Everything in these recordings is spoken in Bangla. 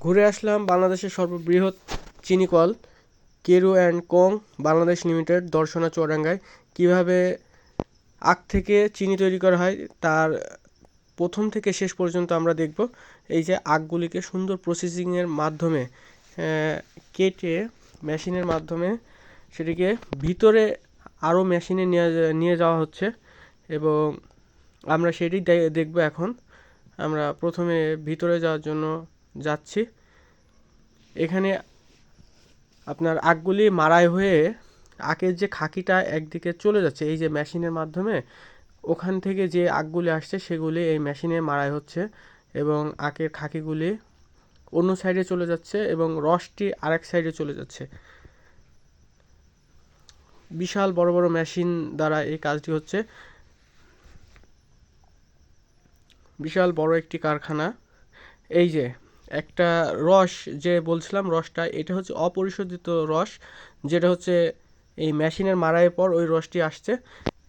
ঘুরে আসলাম বাংলাদেশের সর্ববৃহৎ চিনি call, Keru and co, Bangladesh limited, Darshana চুয়াডাঙ্গায় কীভাবে আখ থেকে চিনি তৈরি করা হয়, তার প্রথম থেকে শেষ পর্যন্ত আমরা দেখব। এই যে আখগুলিকে সুন্দর প্রসেসিংয়ের মাধ্যমে কেটে মেশিনের মাধ্যমে সেটিকে ভিতরে আরও মেশিনে নিয়ে নিয়ে যাওয়া হচ্ছে এবং আমরা সেটি দেখব এখন। আমরা প্রথমে ভিতরে যাওয়ার জন্য যাচ্ছি। এখানে আপনার আখগুলি মারাই হয়ে আখের যে খাকিটা একদিকে চলে যাচ্ছে, এই যে মেশিনের মাধ্যমে, ওখান থেকে যে আখগুলি আসছে সেগুলি এই মেশিনে মারাই হচ্ছে এবং আখের খাকিগুলি অন্য সাইডে চলে যাচ্ছে এবং রসটি আরেক সাইডে চলে যাচ্ছে। বিশাল বড় বড় মেশিন দ্বারা এই কাজটি হচ্ছে। বিশাল বড় একটি কারখানা। এই যে একটা রস যে বলছিলাম, রসটা, এটা হচ্ছে অপরিশোধিত রস, যেটা হচ্ছে এই মেশিনের মারাইয়ের পর ওই রসটি আসছে।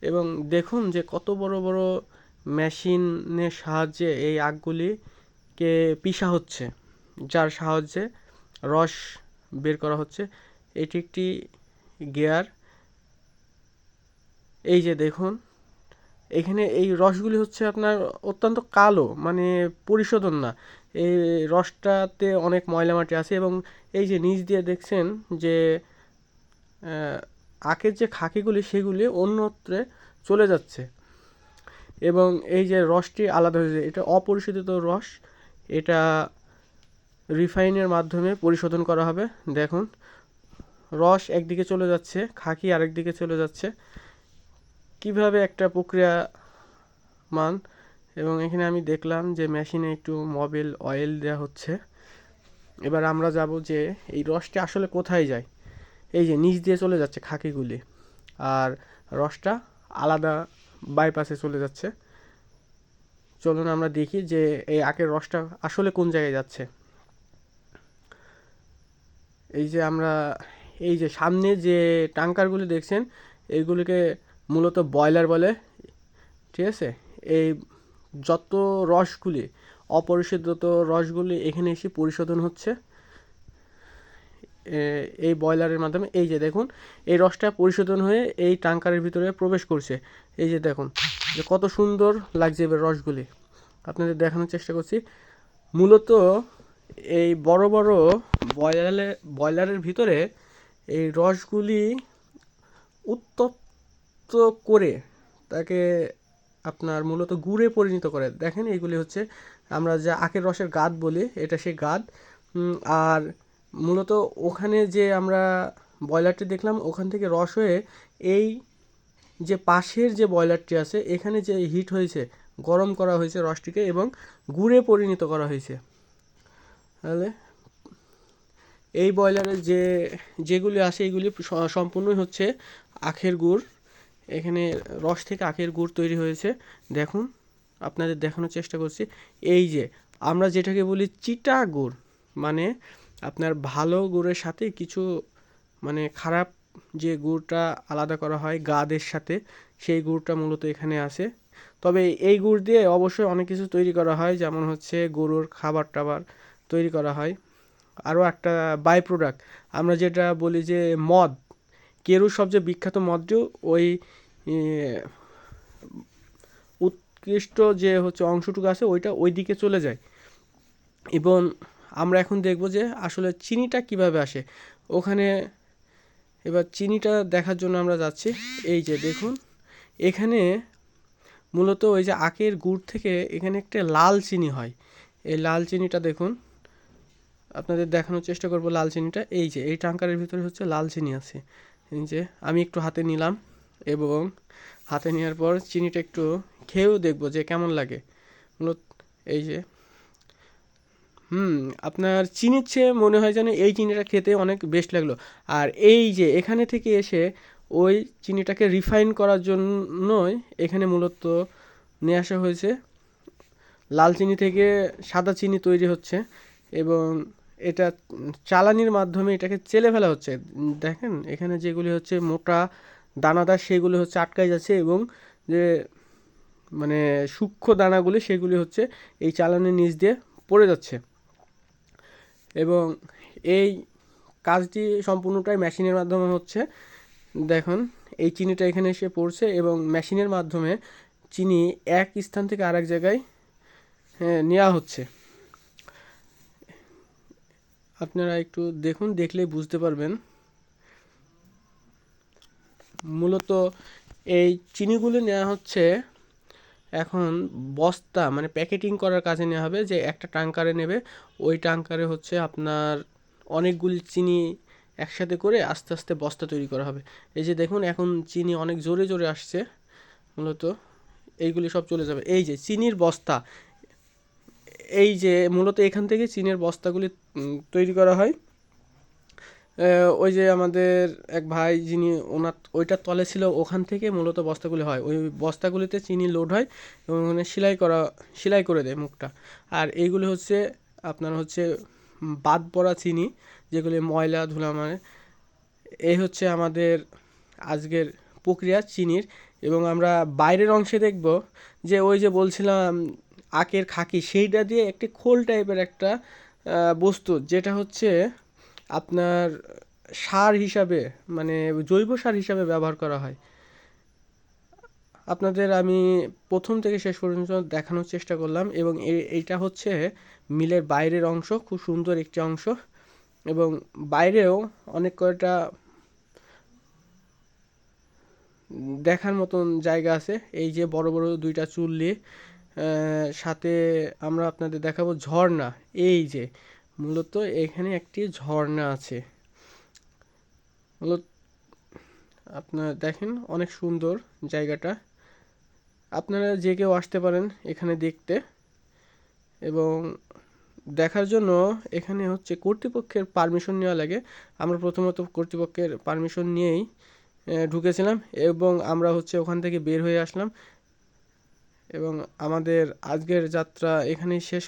এবং দেখুন যে কত বড় বড় মেশিনের সাহায্যে এই আখগুলিকে পিষা হচ্ছে, যার সাহায্যে রস বের করা হচ্ছে। এটি একটি গিয়ার। এই যে দেখুন এখানে এই রসগুলি হচ্ছে আপনার অত্যন্ত কালো মানে পরিশোধন না। এই রসটাতে অনেক ময়লা মাটি আছে এবং এই যে নিচ দিয়ে দেখছেন যে আখের যে খাকিগুলি সেগুলি অন্যত্রে চলে যাচ্ছে। এবং এই যে রসটি আলাদা হয়েছে এটা অপরিশোধিত রস, এটা রিফাইনের মাধ্যমে পরিশোধন করা হবে। দেখুন, রস একদিকে চলে যাচ্ছে, খাকি আরেক দিকে চলে যাচ্ছে। কীভাবে একটা প্রক্রিয়া মান? এবং এখানে আমি দেখলাম যে মেশিনে একটু মোবিল অয়েল দেওয়া হচ্ছে। এবার আমরা যাব যে এই রসটা আসলে কোথায় যায়? এই যে নিচ দিয়ে চলে যাচ্ছে খাকিগুলি। আর রসটা আলাদা বাইপাসে চলে যাচ্ছে। চলুন আমরা দেখি যে এই আখের রসটা আসলে কোন জায়গায় যাচ্ছে। এই যে আমরা, এই যে সামনে যে ট্যাঙ্কারগুলি দেখছেন এইগুলিকে মূলত বয়লার বলে, ঠিক আছে? এই যত রসগুলি, অপরিশোধিত রসগুলি এখানে এসে পরিশোধন হচ্ছে এই বয়লারের মাধ্যমে। এই যে দেখুন, এই রসটা পরিশোধন হয়ে এই ট্যাঙ্কারের ভিতরে প্রবেশ করছে। এই যে দেখুন, যে কত সুন্দর লাগছে এবার রসগুলি। আপনাদের দেখানোর চেষ্টা করছি। মূলত এই বড় বড় বয়লারে বয়লারের ভিতরে এই রসগুলি উত্তপ্ত করে তাকে আপনার মূলত গুড়ে পরিণত করে। দেখেন এইগুলি হচ্ছে আমরা যা আখের রসের গাদ বলি, এটা সেই গাদ। আর মূলত ওখানে যে আমরা বয়লারটি দেখলাম, ওখান থেকে রস হয়ে এই যে পাশের যে বয়লারটি আছে, এখানে যে হিট হয়েছে, গরম করা হয়েছে রসটিকে এবং গুড়ে পরিণত করা হয়েছে। তাহলে এই বয়লারে যে, যেগুলি আসে এইগুলি স- সম্পূর্ণই হচ্ছে আখের গুড়। এখানে রস থেকে আখের গুড় তৈরি হয়েছে। দেখুন, আপনাদের দেখানোর চেষ্টা করছি। এই যে, আমরা যেটাকে বলি চিটা গুড় মানে আপনার ভালো গুড়ের সাথে কিছু মানে খারাপ যে গুড়টা আলাদা করা হয় গাদের সাথে, সেই গুড়টা মূলত এখানে আসে তবে এই গুড় দিয়ে অবশ্যই অনেক কিছু তৈরি করা হয়। যেমন হচ্ছে গরুর খাবার টাবার তৈরি করা হয়। আরও একটা বাই প্রোডাক্ট আমরা যেটা বলি যে মদ কেরুর সবচেয়ে বিখ্যাত মদটিও ওই উৎকৃষ্ট যে হচ্ছে অংশটুকু আছে ওইটা ওই দিকে চলে যায়। এবং আমরা এখন দেখব যে আসলে চিনিটা কীভাবে আসে। ওখানে এবার চিনিটা দেখার জন্য আমরা যাচ্ছি। এই যে দেখুন, এখানে মূলত ওই যে আখের গুড় থেকে এখানে একটা লাল চিনি হয়। এই লাল চিনিটা দেখুন, আপনাদের দেখানোর চেষ্টা করব লাল চিনিটা। এই যে, এই ট্যাঙ্কারের ভিতরে হচ্ছে লাল চিনি আছে। যে আমি একটু হাতে নিলাম এবং হাতে নেওয়ার পর চিনিটা একটু খেয়েও দেখব যে কেমন লাগে। মূলত এই যে, হুম, আপনার চিনির চেয়ে মনে হয় যেন এই চিনিটা খেতে অনেক বেস্ট লাগল। আর এই যে এখানে থেকে এসে ওই চিনিটাকে রিফাইন করার জন্যই এখানে মূলত নিয়ে আসা হয়েছে। লাল চিনি থেকে সাদা চিনি তৈরি হচ্ছে এবং এটা চালানির মাধ্যমে এটাকে চেলে ফেলা হচ্ছে। দেখেন এখানে যেগুলি হচ্ছে মোটা দানাদার সেগুলি হচ্ছে আটকাই যাচ্ছে এবং যে মানে সূক্ষ্ম দানাগুলি সেগুলি হচ্ছে এই চালানির নিচ দিয়ে পড়ে যাচ্ছে। এবং এই কাজটি সম্পূর্ণটাই মেশিনের মাধ্যমে হচ্ছে। দেখুন এই চিনিটা এখানে এসে পড়ছে এবং মেশিনের মাধ্যমে চিনি এক স্থান থেকে আরেক জায়গায় হ্যাঁ, নেওয়া হচ্ছে। আপনারা একটু দেখুন, দেখলেই বুঝতে পারবেন। মূলত এই চিনিগুলো নেওয়া হচ্ছে এখন বস্তা মানে প্যাকেটিং করার কাজে নেওয়া হবে যে একটা ট্যাঙ্কারে নেবে। ওই ট্যাঙ্কারে হচ্ছে আপনার অনেকগুলি চিনি একসাথে করে আস্তে আস্তে বস্তা তৈরি করা হবে। এই যে দেখুন, এখন চিনি অনেক জোরে জোরে আসছে, মূলত এইগুলি সব চলে যাবে। এই যে চিনির বস্তা এই যে মূলত এখান থেকে চিনির বস্তাগুলি তৈরি করা হয়। ওই যে আমাদের এক ভাই যিনি ওনার ওইটার তলে ছিল, ওখান থেকে মূলত বস্তাগুলি হয়। ওই বস্তাগুলিতে চিনি লোড হয় এবং ওখানে সেলাই করা, সেলাই করে দেয় মুখটা। আর এইগুলি হচ্ছে, আপনার হচ্ছে বাদ পড়া চিনি, যেগুলি ময়লা, ধুলা মানে। এই হচ্ছে আমাদের আজকের প্রক্রিয়া চিনির। এবং আমরা বাইরের অংশে দেখব যে ওই যে বলছিলাম আখের খাকি, সেইটা দিয়ে একটি খোল টাইপের একটা বস্তু, যেটা হচ্ছে আপনার সার হিসাবে মানে জৈব সার হিসাবে ব্যবহার করা হয়। আপনাদের আমি প্রথম থেকে শেষ পর্যন্ত দেখানোর চেষ্টা করলাম এবং এইটা হচ্ছে মিলের বাইরের অংশ, খুব সুন্দর একটি অংশ। এবং বাইরেও অনেক কয়টা দেখার মতন জায়গা আছে। এই যে বড় বড় দুইটা চুল্লি সাথে আমরা আপনাদের দেখাবো ঝর্ণা। এই যে, মূলত এখানে একটি ঝর্ণা আছে। মূলত আপনারা দেখেন অনেক সুন্দর জায়গাটা। আপনারা যে কেউ আসতে পারেন এখানে দেখতে। এবং দেখার জন্য এখানে হচ্ছে কর্তৃপক্ষের পারমিশন নেওয়া লাগে। আমরা প্রথমত কর্তৃপক্ষের পারমিশন নিয়েই ঢুকেছিলাম এবং আমরা হচ্ছে ওখান থেকে বের হয়ে আসলাম। এবং আমাদের আজকের যাত্রা এখানেই শেষ